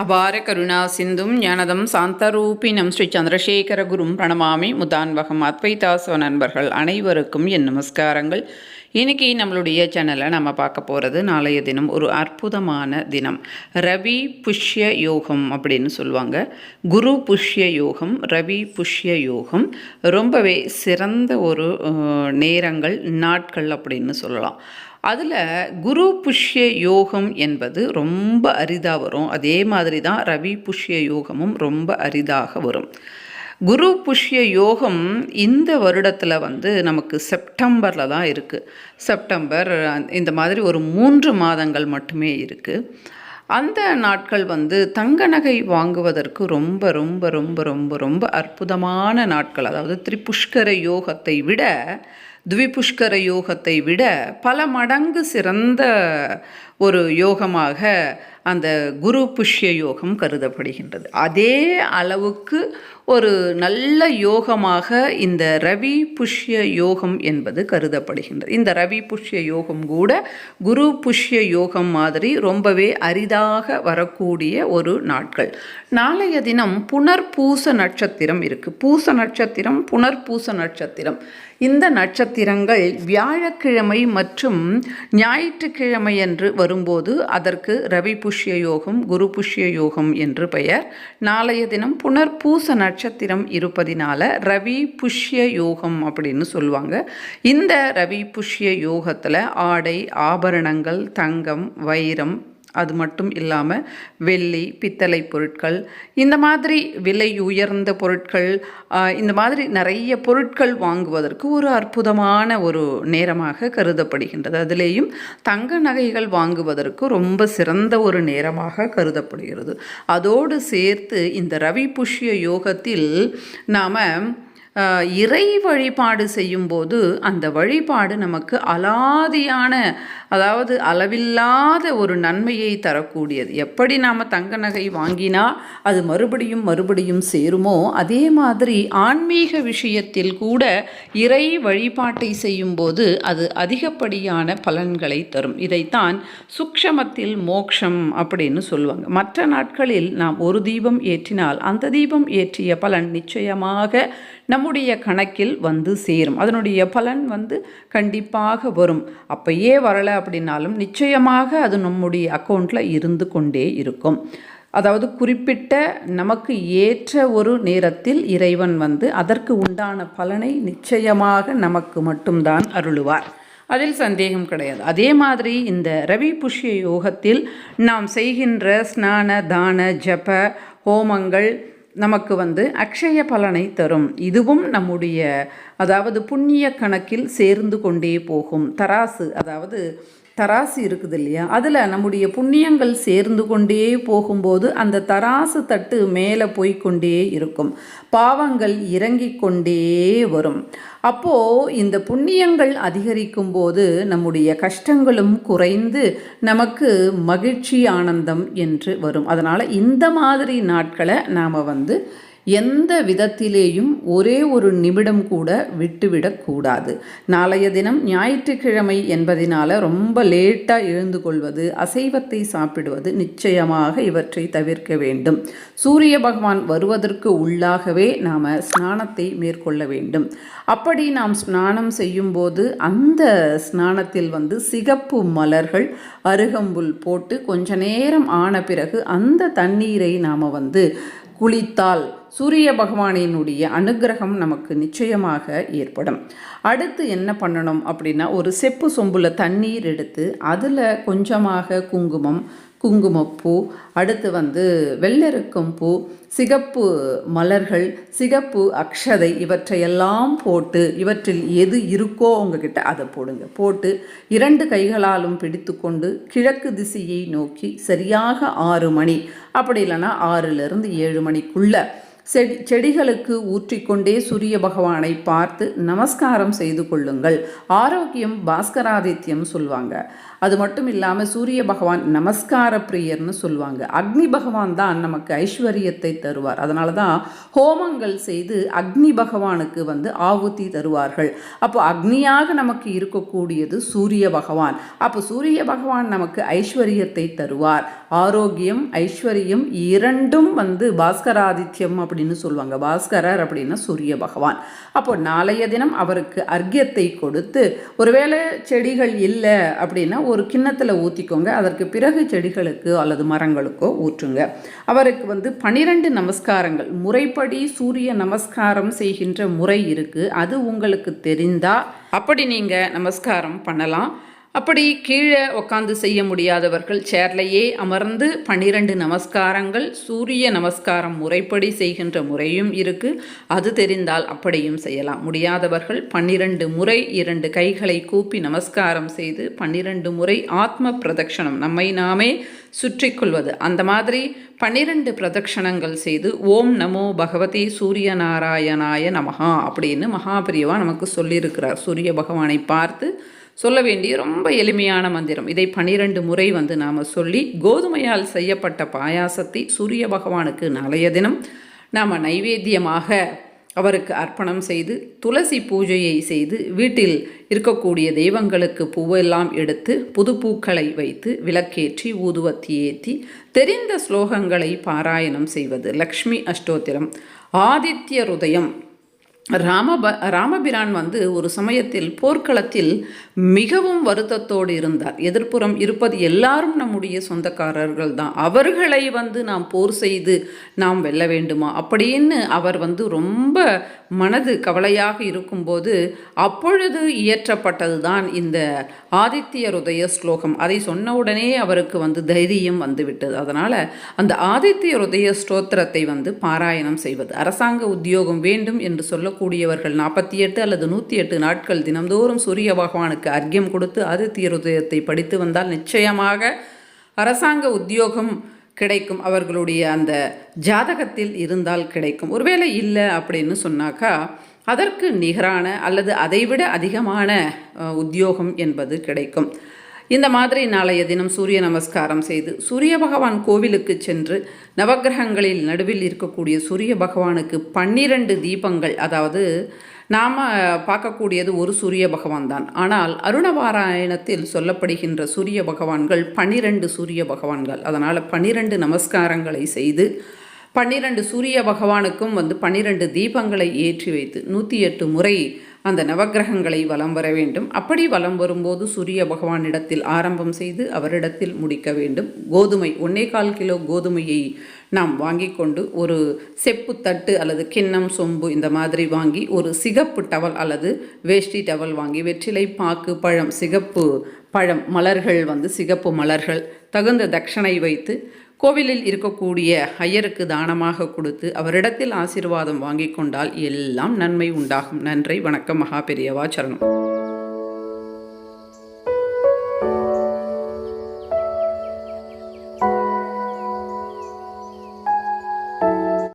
அபார கருணா சிந்தும் ஞானதம் சாந்தரூபினம் ஸ்ரீ சந்திரசேகர குரும் பிரணமாமி முதான்வகம் அத்வைதாசோ நண்பர்கள் அனைவருக்கும் என் நமஸ்காரங்கள். இன்னைக்கு நம்மளுடைய சேனலில் நம்ம பார்க்க போகிறது நாளைய தினம் ஒரு அற்புதமான தினம். ரவி புஷ்ய யோகம் அப்படின்னு சொல்லுவாங்க. குரு புஷ்ய யோகம் ரவி புஷ்ய யோகம் ரொம்பவே சிறந்த ஒரு நேரங்கள் நாட்கள் அப்படின்னு சொல்லலாம். அதில் குரு புஷ்ய யோகம் என்பது ரொம்ப அரிதாக வரும். அதே மாதிரி தான் ரவி புஷ்ய யோகமும் ரொம்ப அரிதாக வரும். குரு புஷ்ய யோகம் இந்த வருடத்தில் வந்து நமக்கு செப்டம்பரில் தான் இருக்குது செப்டம்பர் இந்த மாதிரி ஒரு மூன்று மாதங்கள் மட்டுமே இருக்குது அந்த நாட்கள் வந்து தங்க நகை வாங்குவதற்கு ரொம்ப ரொம்ப ரொம்ப ரொம்ப ரொம்ப அற்புதமான நாட்கள். அதாவது திரிபுஷ்கர யோகத்தை விட த்விபுஷ்கர யோகத்தை விட பல மடங்கு சிறந்த ஒரு யோகமாக அந்த குரு புஷ்ய யோகம் கருதப்படுகின்றது. அதே அளவுக்கு ஒரு நல்ல யோகமாக இந்த ரவி புஷ்ய யோகம் என்பது கருதப்படுகின்றது. இந்த ரவி புஷ்ய யோகம் கூட குரு புஷ்ய யோகம் மாதிரி ரொம்பவே அரிதாக வரக்கூடிய ஒரு நாட்கள். நாளைய தினம் புனர்பூச நட்சத்திரம் இருக்குது பூச நட்சத்திரம் புனர்பூச நட்சத்திரம். இந்த நட்சத்திரங்கள் வியாழக்கிழமை மற்றும் ஞாயிற்றுக்கிழமை என்று வரும்போது அதற்கு ரவி புஷ்ய யோகம் குரு புஷ்ய யோகம் என்று பெயர். நாளைய தினம் புனர்பூச நட்சத்திரம் இருப்பதினால ரவி புஷ்ய யோகம் அப்படின்னு சொல்லுவாங்க. இந்த ரவி புஷ்ய யோகத்தில் ஆடை ஆபரணங்கள் தங்கம் வைரம் அது மட்டும் இல்லாமல் வெள்ளி பித்தளை பொருட்கள் இந்த மாதிரி விலை உயர்ந்த பொருட்கள் இந்த மாதிரி நிறைய பொருட்கள் வாங்குவதற்கு ஒரு அற்புதமான ஒரு நேரமாக கருதப்படுகின்றது. அதிலேயும் தங்க நகைகள் வாங்குவதற்கு ரொம்ப சிறந்த ஒரு நேரமாக கருதப்படுகிறது. அதோடு சேர்த்து இந்த ரவி புஷ்ய யோகத்தில் நாம் இறை வழிபாடு செய்யும்போது அந்த வழிபாடு நமக்கு அலாதியான அதாவது அளவில்லாத ஒரு நன்மையை தரக்கூடியது. எப்படி நாம் தங்க நகை வாங்கினா அது மறுபடியும் மறுபடியும் சேருமோ? அதே மாதிரி ஆன்மீக விஷயத்தில் கூட இறை வழிபாட்டை செய்யும்போது அது அதிகப்படியான பலன்களை தரும். இதைத்தான் சுக்ஷமத்தில் மோக்ஷம் அப்படின்னு சொல்லுவாங்க. மற்ற நாட்களில் நாம் ஒரு தீபம் ஏற்றினால் அந்த தீபம் ஏற்றிய பலன் நிச்சயமாக நம்முடைய கணக்கில் வந்து சேரும். அதனுடைய பலன் வந்து கண்டிப்பாக வரும். அப்பயே வரலை அப்படின்னாலும் நிச்சயமாக அது நம்முடைய அக்கௌண்ட்டில் இருந்து கொண்டே இருக்கும். அதாவது குறிப்பிட்ட நமக்கு ஏற்ற ஒரு நேரத்தில் இறைவன் வந்து அதற்கு உண்டான பலனை நிச்சயமாக நமக்கு மட்டும்தான் அருளுவார். அதில் சந்தேகம் கிடையாது. அதே மாதிரி இந்த ரவி புஷ்ய யோகத்தில் நாம் செய்கின்ற ஸ்நான தான ஜப ஹோமங்கள் நமக்கு வந்து அக்ஷய பலனை தரும். இதுவும் நம்முடைய அதாவது புண்ணிய கணக்கில் சேர்ந்து கொண்டே போகும். தராசு அதாவது தராசு இருக்குது இல்லையா? அதில் நம்முடைய புண்ணியங்கள் சேர்ந்து கொண்டே போகும்போது அந்த தராசு தட்டு மேலே போய்க்கொண்டே இருக்கும். பாவங்கள் இறங்கி கொண்டே வரும். அப்போது இந்த புண்ணியங்கள் அதிகரிக்கும் போது நம்முடைய கஷ்டங்களும் குறைந்து நமக்கு மகிழ்ச்சி ஆனந்தம் என்று வரும். அதனால் இந்த மாதிரி நாட்களை நாம் வந்து எந்த விதத்திலேயும் ஒரே ஒரு நிமிடம் கூட விட்டுவிடக்கூடாது நாளைய தினம் ஞாயிற்றுக்கிழமை என்பதினால ரொம்ப லேட்டாக எழுந்து கொள்வது அசைவத்தை சாப்பிடுவது நிச்சயமாக இவற்றை தவிர்க்க வேண்டும். சூரிய பகவான் வருவதற்கு உள்ளாகவே நாம் ஸ்நானத்தை மேற்கொள்ள வேண்டும். அப்படி நாம் ஸ்நானம் செய்யும்போது அந்த ஸ்நானத்தில் வந்து சிகப்பு மலர்கள் அருகம்புல் போட்டு கொஞ்ச நேரம் ஆன பிறகு அந்த தண்ணீரை நாம் வந்து குளித்தால் சூரிய பகவானினுடைய அனுக்கிரகம் நமக்கு நிச்சயமாக ஏற்படும். அடுத்து என்ன பண்ணணும் அப்படின்னா ஒரு செப்பு சொம்பில் தண்ணீர் எடுத்து அதில் கொஞ்சமாக குங்குமம் குங்குமப்பூ அடுத்து வந்து வெள்ளெருக்கும் பூ சிகப்பு மலர்கள் சிகப்பு அக்ஷதை இவற்றையெல்லாம் போட்டு இவற்றில் எது இருக்கோ உங்ககிட்ட அதை போடுங்க. போட்டு இரண்டு கைகளாலும் பிடித்து கொண்டு கிழக்கு திசையை நோக்கி சரியாக ஆறு மணி அப்படி இல்லைன்னா ஆறுலேருந்து ஏழு மணிக்குள்ளே செடி செடிகளுக்கு ஊற்றிக்கொண்டே சூரிய பகவானை பார்த்து நமஸ்காரம் செய்து கொள்ளுங்கள். ஆரோக்கியம் பாஸ்கராதித்யம் சொல்லுவாங்க அது மட்டும் இல்லாமல் சூரிய பகவான் நமஸ்கார பிரியர்னு சொல்லுவாங்க அக்னி பகவான் தான் நமக்கு ஐஸ்வர்யத்தை தருவார். அதனால தான் ஹோமங்கள் செய்து அக்னி பகவானுக்கு வந்து ஆவுத்தி தருவார்கள். அப்போ அக்னியாக நமக்கு இருக்கக்கூடியது சூரிய பகவான். அப்போ சூரிய பகவான் நமக்கு ஐஸ்வர்யத்தை தருவார். ஆரோக்கியம் ஐஸ்வர்யம் இரண்டும் வந்து பாஸ்கராதித்யம் அப்படின்னு சொல்லுவாங்க. பாஸ்கரர் அப்படின்னா சூரிய பகவான். அப்போ நாளைய தினம் அவருக்கு அர்க்கியத்தை கொடுத்து ஒருவேளை செடிகள் இல்லை அப்படின்னா ஒரு கிண்ணத்தில் ஊற்றிக்கோங்க அதற்கு பிறகு செடிகளுக்கு அல்லது மரங்களுக்கோ ஊற்றுங்க. அவருக்கு வந்து பனிரெண்டு நமஸ்காரங்கள். முறைப்படி சூரிய நமஸ்காரம் செய்கின்ற முறை இருக்குது அது உங்களுக்கு தெரிந்தால் அப்படி நீங்கள் நமஸ்காரம் பண்ணலாம். அப்படி கீழே உட்காந்து செய்ய முடியாதவர்கள் சேர்லையே அமர்ந்து பன்னிரண்டு நமஸ்காரங்கள் சூரிய நமஸ்காரம் முறைப்படி செய்கின்ற முறையும் இருக்குது அது தெரிந்தால் அப்படியும் செய்யலாம். முடியாதவர்கள் பன்னிரண்டு முறை இரண்டு கைகளை கூப்பி நமஸ்காரம் செய்து பன்னிரண்டு முறை ஆத்ம பிரதட்சணம் நம்மை நாமே சுற்றி கொள்வது. அந்த மாதிரி பன்னிரண்டு பிரதட்சணங்கள் செய்து ஓம் நமோ பகவதி சூரிய நாராயணாய நமஹா அப்படின்னு மகாபிரியவா நமக்கு சொல்லியிருக்கிறார். சூரிய பகவானை பார்த்து சொல்ல வேண்டிய ரொம்ப எளிமையான மந்திரம். இதை பனிரெண்டு முறை வந்து நாம் சொல்லி கோதுமையால் செய்யப்பட்ட பாயாசத்தை சூரிய பகவானுக்கு நாளைய தினம் நாம் நைவேத்தியமாக அவருக்கு அர்ப்பணம் செய்து துளசி பூஜையை செய்து வீட்டில் இருக்கக்கூடிய தெய்வங்களுக்கு பூவெல்லாம் எடுத்து புது பூக்களை வைத்து விளக்கேற்றி ஊதுவத்தி ஏற்றி தெரிந்த ஸ்லோகங்களை பாராயணம் செய்வது லக்ஷ்மி அஷ்டோத்திரம். ஆதித்ய ருதயம் ராமப ராமபிரான் வந்து ஒரு சமயத்தில் போர்க்களத்தில் மிகவும் வருத்தத்தோடு இருந்தார். எதிர்ப்புறம் இருப்பது எல்லாரும் நம்முடைய சொந்தக்காரர்கள் தான். அவர்களை வந்து நாம் போர் செய்து நாம் வெல்ல வேண்டுமா? அப்படின்னு அவர் வந்து ரொம்ப மனது கவலையாக இருக்கும்போது அப்பொழுது இயற்றப்பட்டது தான் இந்த ஆதித்ய ருதய ஸ்லோகம். அதை சொன்ன உடனே அவருக்கு வந்து தைரியம் வந்துவிட்டது. அதனால் அந்த ஆதித்ய ருதய ஸ்தோத்திரத்தை வந்து பாராயணம் செய்வது. அரசாங்க உத்தியோகம் வேண்டும் என்று சொல்லக்கூடியவர்கள் நாற்பத்தி எட்டு அல்லது நூற்றி எட்டு நாட்கள் தினம்தோறும் சூரிய பகவானுக்கு அர்க்கியம் கொடுத்து ஆதித்ய ருதயத்தை படித்து வந்தால் நிச்சயமாக அரசாங்க உத்தியோகம் கிடைக்கும். அவர்களுடைய அந்த ஜாதகத்தில் இருந்தால் கிடைக்கும். ஒருவேளை இல்லை அப்படின்னு சொன்னாக்கா அதற்கு நிகரான அல்லது அதைவிட அதிகமான உத்தியோகம் என்பது கிடைக்கும். இந்த மாதிரி நாளைய தினம் சூரிய நமஸ்காரம் செய்து சூரிய பகவான் கோவிலுக்கு சென்று நவகிரகங்களில் நடுவில் இருக்கக்கூடிய சூரிய பகவானுக்கு பன்னிரண்டு தீபங்கள் அதாவது நாம் பார்க்கக்கூடியது ஒரு சூரிய பகவான் தான். ஆனால் அருணபாராயணத்தில் சொல்லப்படுகின்ற சூரிய பகவான்கள் பன்னிரண்டு சூரிய பகவான்கள். அதனால் பன்னிரண்டு நமஸ்காரங்களை செய்து பன்னிரண்டு சூரிய பகவானுக்கும் வந்து பன்னிரண்டு தீபங்களை ஏற்றி வைத்து நூற்றி எட்டு முறை அந்த நவகிரகங்களை வலம் வர வேண்டும். அப்படி வலம் வரும்போது சூரிய பகவானிடத்தில் ஆரம்பம் செய்து அவரிடத்தில் முடிக்க வேண்டும். கோதுமை ஒன்னே கால் கிலோ கோதுமையை நாம் வாங்கி கொண்டு ஒரு செப்பு தட்டு அல்லது கிண்ணம் சொம்பு இந்த மாதிரி வாங்கி ஒரு சிகப்பு டவல் அல்லது வேஷ்டி டவல் வாங்கி வெற்றிலை பாக்கு பழம் சிகப்பு பழம் மலர்கள் வந்து சிகப்பு மலர்கள் தகுந்த தட்சணை வைத்து கோவிலில் இருக்கக்கூடிய ஐயருக்கு தானமாக கொடுத்து அவரிடத்தில் ஆசீர்வாதம் வாங்கி கொண்டால் எல்லாம் நன்மை உண்டாகும். நன்றி வணக்கம் மகா பெரியவா சரணம்.